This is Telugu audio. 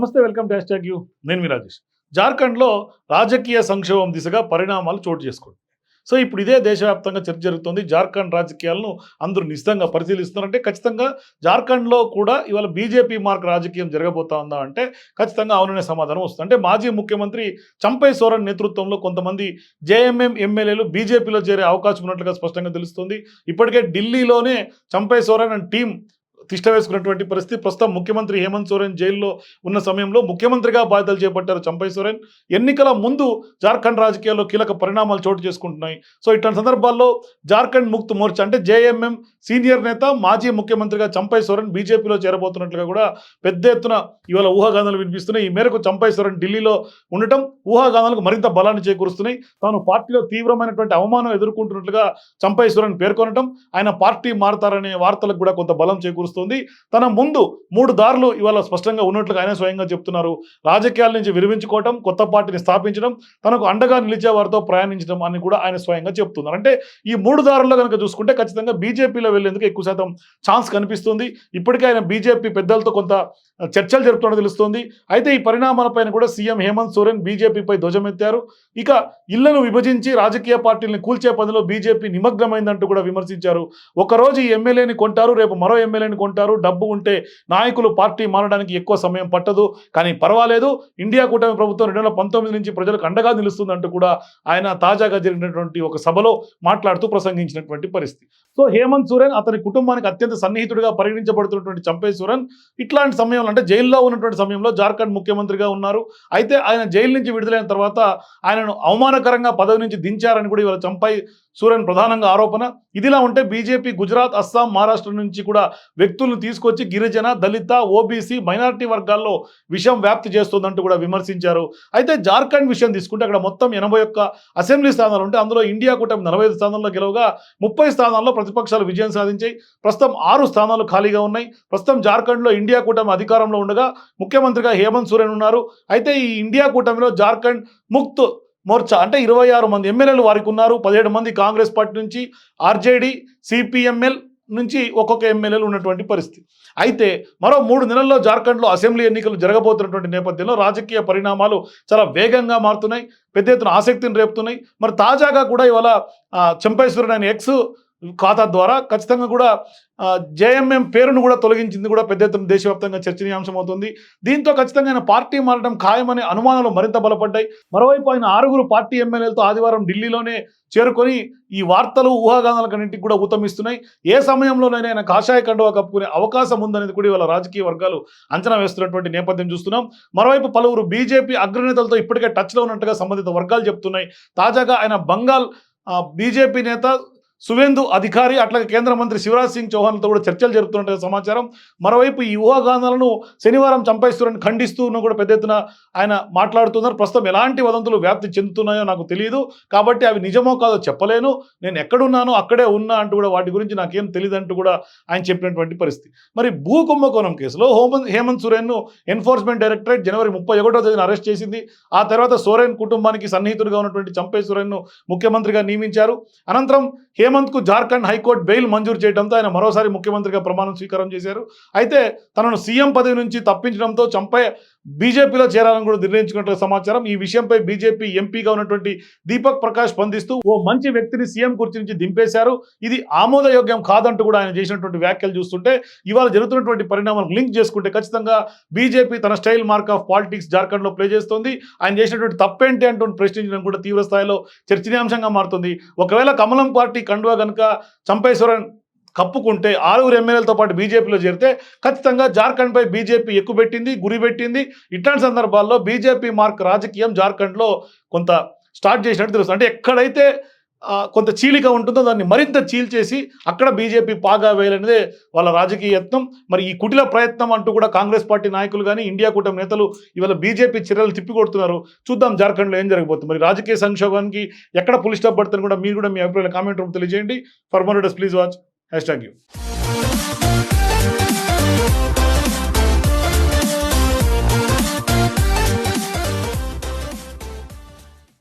నమస్తే వెల్కమ్ డాష్ ట్యాగ్ యూ. నేను మీ రాజేష్. జార్ఖండ్లో రాజకీయ సంక్షోభం దిశగా పరిణామాలు చోటు చేసుకుంటుంది సో ఇప్పుడు ఇదే దేశవ్యాప్తంగా చర్చ జరుగుతుంది. జార్ఖండ్ రాజకీయాలను అందరూ నిశ్చితంగా పరిశీలిస్తున్నారంటే ఖచ్చితంగా జార్ఖండ్లో కూడా ఇవాళ బీజేపీ మార్క్ రాజకీయం జరగబోతా ఉందా అంటే ఖచ్చితంగా అవుననే సమాధానం వస్తుంది. అంటే మాజీ ముఖ్యమంత్రి చంపై సోరన్ నేతృత్వంలో కొంతమంది జేఎంఎం ఎమ్మెల్యేలు బీజేపీలో చేరే అవకాశం ఉన్నట్లుగా స్పష్టంగా తెలుస్తుంది. ఇప్పటికే ఢిల్లీలోనే చంపై సోరన్ అండ్ టీం తిష్ట వేసుకున్నటువంటి పరిస్థితి. ప్రస్తుతం ముఖ్యమంత్రి హేమంత్ సోరెన్ జైల్లో ఉన్న సమయంలో ముఖ్యమంత్రిగా బాధ్యతలు చేపట్టారు చంపై సోరెన్. ఎన్నికల ముందు జార్ఖండ్ రాజకీయాల్లో కీలక పరిణామాలు చోటు చేసుకుంటున్నాయి. సో ఇట్లాంటి సందర్భాల్లో జార్ఖండ్ ముక్త్ మోర్చా అంటే జేఎంఎం సీనియర్ నేత మాజీ ముఖ్యమంత్రిగా చంపై సోరెన్ బీజేపీలో చేరబోతున్నట్లుగా కూడా పెద్ద ఎత్తున ఇవాళ ఊహాగానాలు వినిపిస్తున్నాయి. ఈ మేరకు చంపై సోరెన్ ఢిల్లీలో ఉండటం ఊహాగానాలకు మరింత బలాన్ని చేకూరుస్తున్నాయి. తాను పార్టీలో తీవ్రమైనటువంటి అవమానం ఎదుర్కొంటున్నట్లుగా చంపై సోరెన్ పేర్కొనటం ఆయన పార్టీ మారతారనే వార్తలకు కూడా కొంత బలం చేకూరుస్తుంది. తన ముందు మూడు దారులు ఇవాళ స్పష్టంగా ఉన్నట్లుగా ఆయన స్వయంగా చెప్తున్నారు. రాజకీయాల నుంచి విరమించుకోవటం కొత్త పార్టీని స్థాపించడం తనకు అండగా నిలిచే వారితో ప్రయాణించడం అని కూడా ఆయన స్వయంగా చెప్తున్నారు. అంటే ఈ మూడు దారుల్లో కనుక చూసుకుంటే ఖచ్చితంగా బీజేపీలో వెళ్ళేందుకు ఎక్కువ శాతం ఛాన్స్ కనిపిస్తుంది. ఇప్పటికే ఆయన బీజేపీ పెద్దలతో కొంత చర్చలు జరుపుతున్నట్టు తెలుస్తోంది. అయితే ఈ పరిణామాలపైన కూడా సీఎం హేమంత్ సోరెన్ బీజేపీపై ధ్వజమెత్తారు. ఇక ఇళ్ళను విభజించి రాజకీయ పార్టీలను కూల్చే పనిలో బీజేపీ నిమగ్నమైందంటూ కూడా విమర్శించారు. ఒకరోజు ఈ ఎమ్మెల్యేని కొంటారు రేపు మరో ఎమ్మెల్యేని కొంటారు డబ్బు ఉంటే నాయకులు పార్టీ మారడానికి ఎక్కువ సమయం పట్టదు. కానీ పర్వాలేదు ఇండియా కూటమి ప్రభుత్వం రెండు వేల పంతొమ్మిది నుంచి ప్రజలకు అండగా నిలుస్తుందంటూ కూడా ఆయన తాజాగా జరిగినటువంటి ఒక సభలో మాట్లాడుతూ ప్రసంగించినటువంటి పరిస్థితి. సో హేమంత్ సోరెన్ అతని కుటుంబానికి అత్యంత సన్నిహితుడిగా పరిగణించబడుతున్నటువంటి చంపై సూరన్ ఇట్లాంటి సమయంలో అంటే జైల్లో ఉన్నటువంటి సమయంలో జార్ఖండ్ ముఖ్యమంత్రిగా ఉన్నారు. అయితే ఆయన జైలు నుంచి విడుదలైన తర్వాత ఆయనను అవమానకరంగా పదవి నుంచి దించారని కూడా ఇవాళ చంపై సూరన్ ప్రధానంగా ఆరోపణ. ఇదిలా ఉంటే బీజేపీ గుజరాత్ అస్సాం మహారాష్ట్ర నుంచి కూడా వ్యక్తి వ్యక్తులను తీసుకొచ్చి గిరిజన దళిత ఓబీసీ మైనారిటీ వర్గాల్లో విషం వ్యాప్తి చేస్తుందంటూ కూడా విమర్శించారు. అయితే జార్ఖండ్ విషయం తీసుకుంటే అక్కడ మొత్తం ఎనభై ఒక్క అసెంబ్లీ స్థానాలు ఉంటే అందులో ఇండియా కూటమి నలభై ఐదు స్థానాల్లో గెలవగా ముప్పై స్థానాల్లో ప్రతిపక్షాలు విజయం సాధించాయి. ప్రస్తుతం ఆరు స్థానాలు ఖాళీగా ఉన్నాయి. ప్రస్తుతం జార్ఖండ్లో ఇండియా కూటమి అధికారంలో ఉండగా ముఖ్యమంత్రిగా హేమంత్ సోరెన్ ఉన్నారు. అయితే ఈ ఇండియా కూటమిలో జార్ఖండ్ ముక్త్ మోర్చా అంటే ఇరవై ఆరు మంది ఎమ్మెల్యేలు వారికి ఉన్నారు. పదిహేడు మంది కాంగ్రెస్ పార్టీ నుంచి ఆర్జేడీ సిపిఎంఎల్ నుంచి ఒక్కొక్క ఎమ్మెల్యేలు ఉన్నటువంటి పరిస్థితి. అయితే మరో మూడు నెలల్లో జార్ఖండ్లో అసెంబ్లీ ఎన్నికలు జరగబోతున్నటువంటి నేపథ్యంలో రాజకీయ పరిణామాలు చాలా వేగంగా మారుతున్నాయి. పెద్ద ఎత్తున ఆసక్తిని రేపుతున్నాయి. మరి తాజాగా కూడా ఇవాళ చెంపేశ్వరుడు ఆయన ఎక్స్ ఖాతా ద్వారా ఖచ్చితంగా కూడా జేఎంఎం పేరును కూడా తొలగించింది కూడా పెద్ద ఎత్తున దేశవ్యాప్తంగా చర్చనీయాంశం అవుతుంది దీంతో ఖచ్చితంగా ఆయన పార్టీ మారడం ఖాయమనే అనుమానాలు మరింత బలపడ్డాయి. మరోవైపు ఆయన ఆరుగురు పార్టీ ఎమ్మెల్యేలతో ఆదివారం ఢిల్లీలోనే చేరుకొని ఈ వార్తలు ఊహాగానాలకన్నింటికి కూడా ఊతమిస్తున్నాయి. ఏ సమయంలోనైనా ఆయన కాషాయ కండువా కప్పుకునే అవకాశం ఉందనేది కూడా ఇవాళ రాజకీయ వర్గాలు అంచనా వేస్తున్నటువంటి నేపథ్యం చూస్తున్నాం. మరోవైపు పలువురు బీజేపీ అగ్రనేతలతో ఇప్పటికే టచ్లో ఉన్నట్టుగా సంబంధిత వర్గాలు చెప్తున్నాయి. తాజాగా ఆయన బంగాల్ బీజేపీ నేత సువేందు అధికారి అట్లాగే కేంద్ర మంత్రి శివరాజ్ సింగ్ చౌహాన్తో కూడా చర్చలు జరుపుతున్నట్టు సమాచారం. మరోవైపు ఈ ఊహాగానాలను శనివారం చంపేస్తున్నారని ఖండిస్తూ కూడా పెద్ద ఎత్తున ఆయన మాట్లాడుతున్నారు. ప్రస్తుతం ఎలాంటి వదంతులు వ్యాప్తి చెందుతున్నాయో నాకు తెలియదు కాబట్టి అవి నిజమో కాదో చెప్పలేను. నేను ఎక్కడున్నానో అక్కడే ఉన్నా అంటూ కూడా వాటి గురించి నాకేం తెలియదు అంటూ కూడా ఆయన చెప్పినటువంటి పరిస్థితి. మరి భూ కుంభకోణం కేసులో హోమన్ హేమంత్ సోరెన్ను ఎన్ఫోర్స్మెంట్ డైరెక్టరేట్ జనవరి ముప్పై ఒకటో తేదీన అరెస్ట్ చేసింది. ఆ తర్వాత సోరెన్ కుటుంబానికి సన్నిహితుడిగా ఉన్నటువంటి చంపే సోరెన్ను ముఖ్యమంత్రిగా నియమించారు. అనంతరం హేమంత్కు జార్ఖండ్ హైకోర్టు బెయిల్ మంజూరు చేయడంతో ఆయన మరోసారి ముఖ్యమంత్రిగా ప్రమాణం స్వీకారం చేశారు. అయితే తనను సీఎం పదవి నుంచి తప్పించడంతో చంపై బీజేపీలో చేరాలని కూడా నిర్ణయించుకున్నట్లు సమాచారం. ఈ విషయంపై బీజేపీ ఎంపీగా ఉన్నటువంటి దీపక్ ప్రకాష్ స్పందిస్తూ ఓ మంచి వ్యక్తిని సీఎం కుర్చీ నుంచి దింపేశారు. ఇది ఆమోదయోగ్యం కాదంటూ కూడా ఆయన చేసినటువంటి వ్యాఖ్యలు చూస్తుంటే ఇవాళ జరుగుతున్నటువంటి పరిణామాలకు లింక్ చేసుకుంటే ఖచ్చితంగా బీజేపీ తన స్టైల్ మార్క్ ఆఫ్ పాలిటిక్స్ జార్ఖండ్లో ప్లే చేస్తుంది. ఆయన చేసినటువంటి తప్పేంటి అంటూ ప్రశ్నించడం కూడా తీవ్ర స్థాయిలో చర్చనీయాంశంగా మారుతుంది. ఒకవేళ కమలం పార్టీ కండువా కనుక చంపేశ్వరన్ కప్పుకుంటే ఆరుగురు ఎమ్మెల్యేలతో పాటు బీజేపీలో చేరితే ఖచ్చితంగా జార్ఖండ్పై బీజేపీ ఎక్కుపెట్టింది గురి పెట్టింది. ఇట్లాంటి సందర్భాల్లో బీజేపీ మార్క్ రాజకీయం జార్ఖండ్లో కొంత స్టార్ట్ చేసినట్టు తెలుస్తుంది. అంటే ఎక్కడైతే కొంత చీలిక ఉంటుందో దాన్ని మరింత చీల్చేసి అక్కడ బీజేపీ పాగా వేయాలనేదే వాళ్ళ రాజకీయ యత్నం. మరి ఈ కుటిల ప్రయత్నం అంటూ కూడా కాంగ్రెస్ పార్టీ నాయకులు కానీ ఇండియా కూటమి నేతలు ఇవాళ బీజేపీ చర్యలు తిప్పికొడుతున్నారు. చూద్దాం జార్ఖండ్లో ఏం జరగబోతుంది. మరి రాజకీయ సంక్షోభానికి ఎక్కడ పులిస్టాప్ పడుతుంది కూడా మీరు కూడా మీ అభిప్రాయాలు కామెంట్ రూమ్ తెలియజేయండి. For more please watch. Hashtag U.